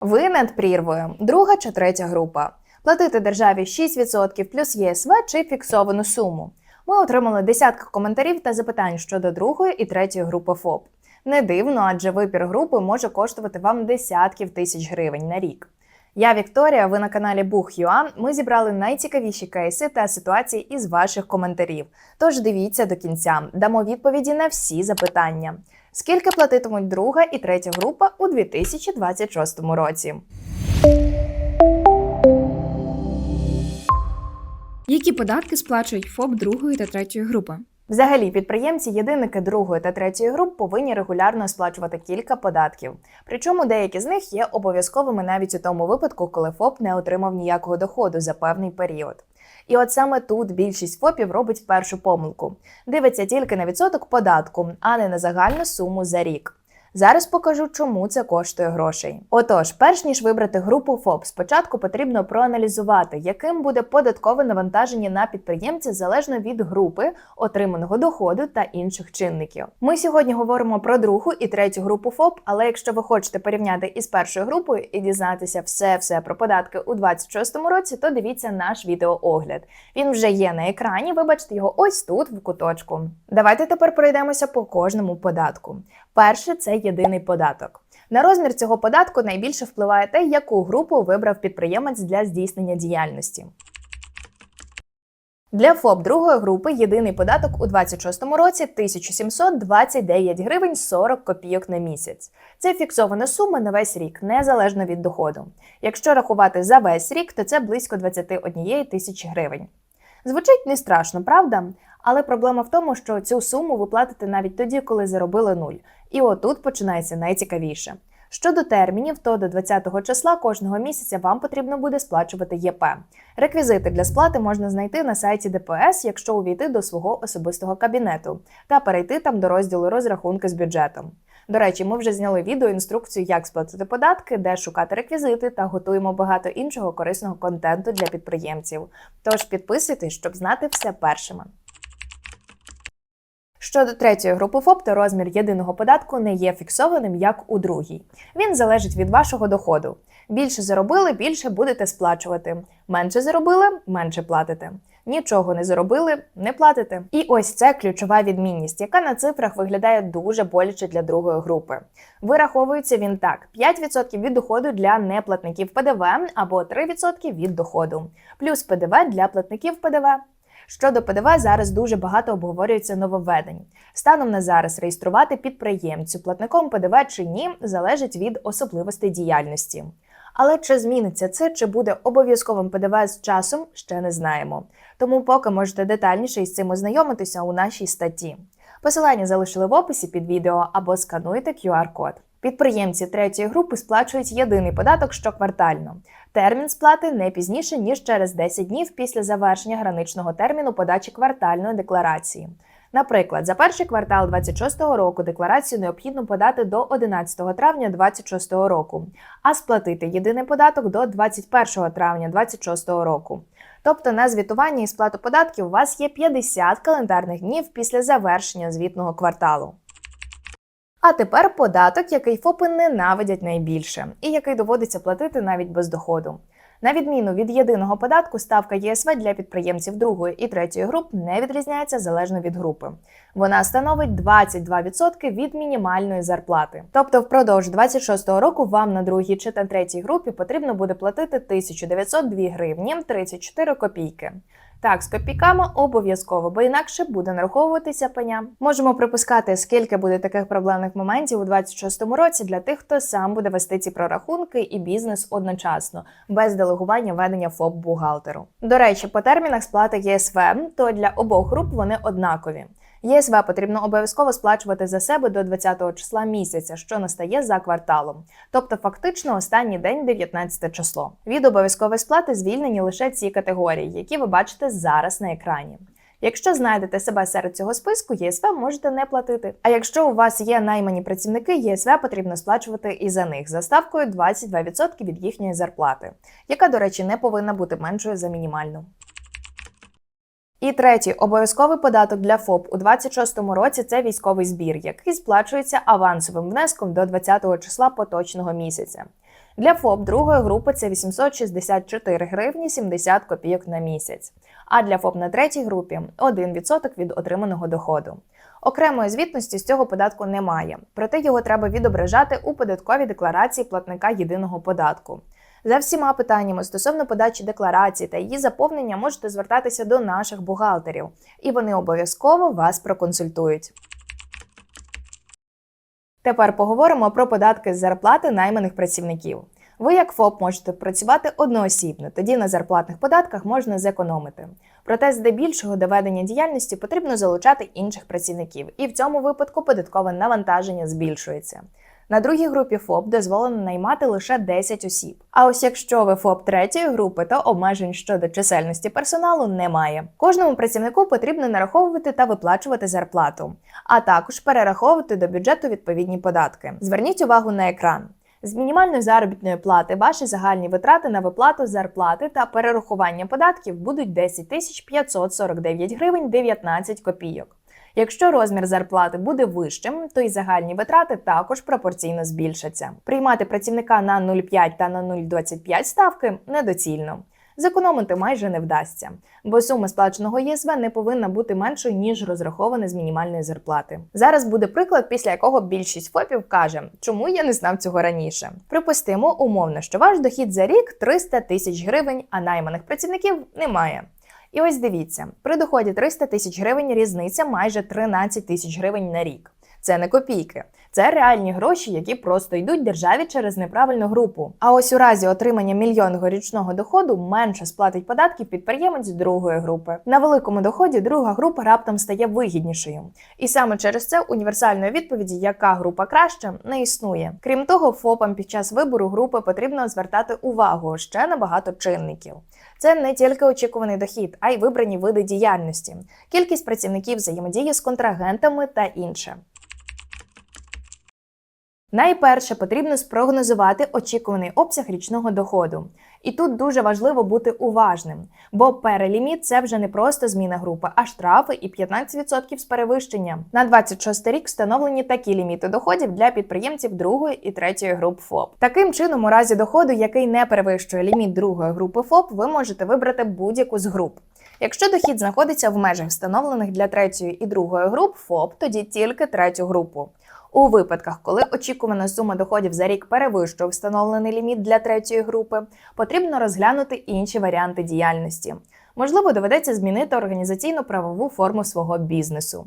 Ви над прірвою, друга чи третя група. Платити державі 6% плюс ЄСВ чи фіксовану суму. Ми отримали десятки коментарів та запитань щодо другої і третьої групи ФОП. Не дивно, адже вибір групи може коштувати вам десятків тисяч гривень на рік. Я Вікторія. Ви на каналі Бух.Юа. Ми зібрали найцікавіші кейси та ситуації із ваших коментарів. Тож дивіться до кінця, дамо відповіді на всі запитання. Скільки платитимуть друга і третя група у 2026 році? Які податки сплачують ФОП другої та третьої групи? Взагалі, підприємці єдиники другої та третьої груп повинні регулярно сплачувати кілька податків. Причому деякі з них є обов'язковими навіть у тому випадку, коли ФОП не отримав ніякого доходу за певний період. І от саме тут більшість ФОПів робить першу помилку: дивиться тільки на відсоток податку, а не на загальну суму за рік. Зараз покажу, чому це коштує грошей. Отож, перш ніж вибрати групу ФОП, спочатку потрібно проаналізувати, яким буде податкове навантаження на підприємця залежно від групи, отриманого доходу та інших чинників. Ми сьогодні говоримо про другу і третю групу ФОП, але якщо ви хочете порівняти із першою групою і дізнатися все-все про податки у 2026 році, то дивіться наш відеоогляд. Він вже є на екрані. Вибачте його ось тут, в куточку. Давайте тепер пройдемося по кожному податку. Перше це єдиний податок. На розмір цього податку найбільше впливає те, яку групу вибрав підприємець для здійснення діяльності. Для ФОП другої групи єдиний податок у 2026 році 1729 гривень 40 копійок на місяць. Це фіксована сума на весь рік, незалежно від доходу. Якщо рахувати за весь рік, то це близько 21 тисячі гривень. Звучить не страшно, правда? Але проблема в тому, що цю суму ви платите навіть тоді, коли заробили нуль. І отут починається найцікавіше. Щодо термінів, то до 20-го числа кожного місяця вам потрібно буде сплачувати ЄП. Реквізити для сплати можна знайти на сайті ДПС, якщо увійти до свого особистого кабінету, та перейти там до розділу розрахунки з бюджетом. До речі, ми вже зняли відео інструкцію, як сплатити податки, де шукати реквізити та готуємо багато іншого корисного контенту для підприємців. Тож підписуйтесь, щоб знати все першими. Щодо третьої групи ФОП, то розмір єдиного податку не є фіксованим, як у другій. Він залежить від вашого доходу. Більше заробили, більше будете сплачувати. Менше заробили, менше платите. Нічого не заробили, не платите. І ось це ключова відмінність, яка на цифрах виглядає дуже боляче для другої групи. Вираховується він так: 5% від доходу для неплатників ПДВ або 3% від доходу, плюс ПДВ для платників ПДВ. Щодо ПДВ, зараз дуже багато обговорюється нововведень. Станом на зараз реєструвати підприємцю платником ПДВ чи ні залежить від особливостей діяльності. Але чи зміниться це, чи буде обов'язковим ПДВ з часом, ще не знаємо. Тому поки можете детальніше із цим ознайомитися у нашій статті. Посилання залишили в описі під відео або скануйте QR-код. Підприємці третьої групи сплачують єдиний податок щоквартально. Термін сплати не пізніше ніж через 10 днів після завершення граничного терміну подачі квартальної декларації. Наприклад, за перший квартал 26 року декларацію необхідно подати до 11 травня 26 року, а сплатити єдиний податок до 21 травня 26 року. Тобто на звітування і сплату податків у вас є 50 календарних днів після завершення звітного кварталу. А тепер податок, який ФОПи ненавидять найбільше, і який доводиться платити навіть без доходу. На відміну від єдиного податку, ставка ЄСВ для підприємців другої і третьої груп не відрізняється залежно від групи. Вона становить 22% від мінімальної зарплати. Тобто, впродовж 26-го року вам на другій чи на третій групі потрібно буде платити 1902 гривні 34 копійки. Так, з копійками обов'язково, бо інакше буде нараховуватися пеня. Можемо припускати, скільки буде таких проблемних моментів у 26-му році для тих, хто сам буде вести ці прорахунки і бізнес одночасно, без делегування ведення ФОП бухгалтеру. До речі, по термінах сплати ЄСВ, то для обох груп вони однакові. ЄСВ потрібно обов'язково сплачувати за себе до 20-го числа місяця, що настає за кварталом, тобто фактично останній день 19 число. Від обов'язкової сплати звільнені лише ці категорії, які ви бачите зараз на екрані. Якщо знайдете себе серед цього списку, ЄСВ можете не платити. А якщо у вас є наймані працівники, ЄСВ потрібно сплачувати і за них за ставкою 22% від їхньої зарплати, яка, до речі, не повинна бути меншою за мінімальну. І третій обов'язковий податок для ФОП у 26-му році це військовий збір, який сплачується авансовим внеском до 20-го числа поточного місяця. Для ФОП другої групи це 864 гривні 70 копійок на місяць, а для ФОП на третій групі 1% від отриманого доходу. Окремої звітності з цього податку немає, проте його треба відображати у податковій декларації платника єдиного податку. За всіма питаннями стосовно подачі декларації та її заповнення можете звертатися до наших бухгалтерів, і вони обов'язково вас проконсультують. Тепер поговоримо про податки з зарплати найманих працівників. Ви, як ФОП, можете працювати одноосібно, тоді на зарплатних податках можна зекономити. Проте, здебільшого до ведення діяльності потрібно залучати інших працівників, і в цьому випадку податкове навантаження збільшується. На другій групі ФОП дозволено наймати лише 10 осіб. А ось якщо ви ФОП третьої групи, то обмежень щодо чисельності персоналу немає. Кожному працівнику потрібно нараховувати та виплачувати зарплату, а також перераховувати до бюджету відповідні податки. Зверніть увагу на екран. З мінімальної заробітної плати ваші загальні витрати на виплату зарплати та перерахування податків будуть 10 тисяч 549 гривень 19 копійок. Якщо розмір зарплати буде вищим, то й загальні витрати також пропорційно збільшаться. Приймати працівника на 0,5 та на 0,25 ставки недоцільно. Зекономити майже не вдасться, бо сума сплаченого ЄСВ не повинна бути меншою ніж розрахована з мінімальної зарплати. Зараз буде приклад, після якого більшість ФОПів каже, чому я не знав цього раніше. Припустимо умовно, що ваш дохід за рік 300 тисяч гривень, а найманих працівників немає. І ось дивіться, при доході 300 тисяч гривень різниця майже 13 тисяч гривень на рік. Це не копійки, це реальні гроші, які просто йдуть державі через неправильну групу. А ось у разі отримання мільйонного річного доходу менше сплатить податків підприємець другої групи. На великому доході друга група раптом стає вигіднішою. І саме через це універсальної відповіді, яка група краща, не існує. Крім того, ФОПам під час вибору групи потрібно звертати увагу ще на багато чинників. Це не тільки очікуваний дохід, а й вибрані види діяльності, кількість працівників взаємодії з контрагентами та інше. Найперше потрібно спрогнозувати очікуваний обсяг річного доходу. І тут дуже важливо бути уважним, бо переліміт це вже не просто зміна групи, а штрафи і 15% з перевищення. На 26 рік встановлені такі ліміти доходів для підприємців другої і третьої груп ФОП. Таким чином, у разі доходу, який не перевищує ліміт другої групи ФОП, ви можете вибрати будь-яку з груп. Якщо дохід знаходиться в межах встановлених для третьої і другої груп ФОП, тоді тільки третю групу. У випадках, коли очікувана сума доходів за рік перевищує встановлений ліміт для третьої групи, потрібно розглянути інші варіанти діяльності. Можливо, доведеться змінити організаційно-правову форму свого бізнесу.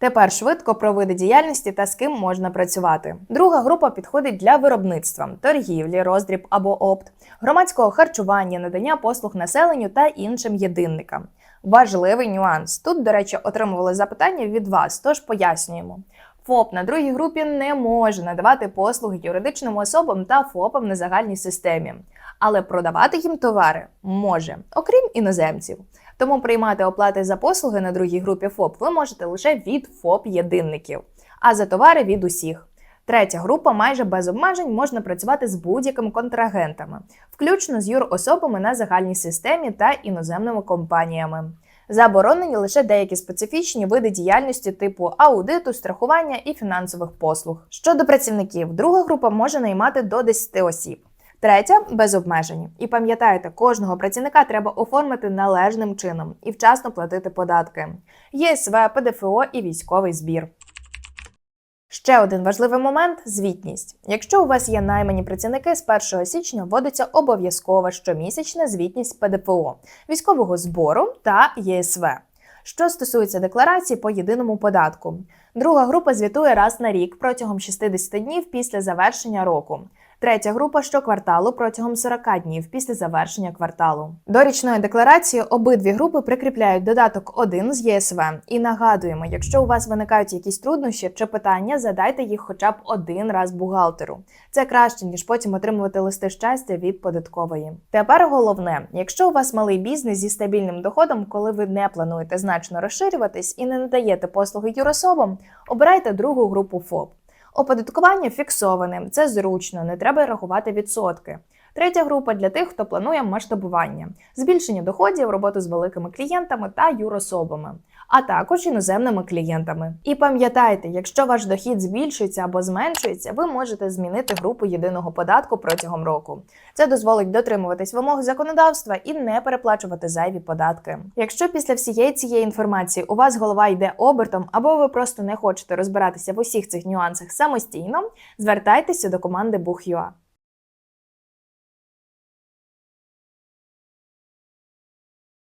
Тепер швидко про види діяльності та з ким можна працювати. Друга група підходить для виробництва, торгівлі, роздріб або опт, громадського харчування, надання послуг населенню та іншим єдинникам. Важливий нюанс. Тут, до речі, отримували запитання від вас, тож пояснюємо. ФОП на другій групі не може надавати послуги юридичним особам та ФОПам на загальній системі, але продавати їм товари може, окрім іноземців. Тому приймати оплати за послуги на другій групі ФОП ви можете лише від ФОП-єдинників, а за товари від усіх. Третя група майже без обмежень можна працювати з будь-якими контрагентами, включно з юрособами на загальній системі та іноземними компаніями. Заборонені лише деякі специфічні види діяльності типу аудиту, страхування і фінансових послуг. Щодо працівників, друга група може наймати до 10 осіб. Третя без обмежень. І пам'ятайте, кожного працівника треба оформити належним чином і вчасно платити податки: ЄСВ, ПДФО і військовий збір. Ще один важливий момент звітність. Якщо у вас є наймані працівники, з 1 січня вводиться обов'язкова щомісячна звітність ПДФО, військового збору та ЄСВ. Що стосується декларації по єдиному податку, друга група звітує раз на рік протягом 60 днів після завершення року. Третя група щокварталу протягом 40 днів після завершення кварталу. До річної декларації обидві групи прикріпляють додаток 1 з ЄСВ. І нагадуємо, якщо у вас виникають якісь труднощі чи питання, задайте їх хоча б один раз бухгалтеру. Це краще ніж потім отримувати листи щастя від податкової. Тепер головне, якщо у вас малий бізнес зі стабільним доходом, коли ви не плануєте значно розширюватись і не надаєте послуги юрособам, обирайте другу групу ФОП. Оподаткування фіксоване, це зручно, не треба рахувати відсотки. Третя група для тих, хто планує масштабування, збільшення доходів, роботу з великими клієнтами та юрособами. А також іноземними клієнтами. І пам'ятайте, якщо ваш дохід збільшується або зменшується, ви можете змінити групу єдиного податку протягом року. Це дозволить дотримуватись вимог законодавства і не переплачувати зайві податки. Якщо після всієї цієї інформації у вас голова йде обертом, або ви просто не хочете розбиратися в усіх цих нюансах самостійно, звертайтеся до команди Бух.ua.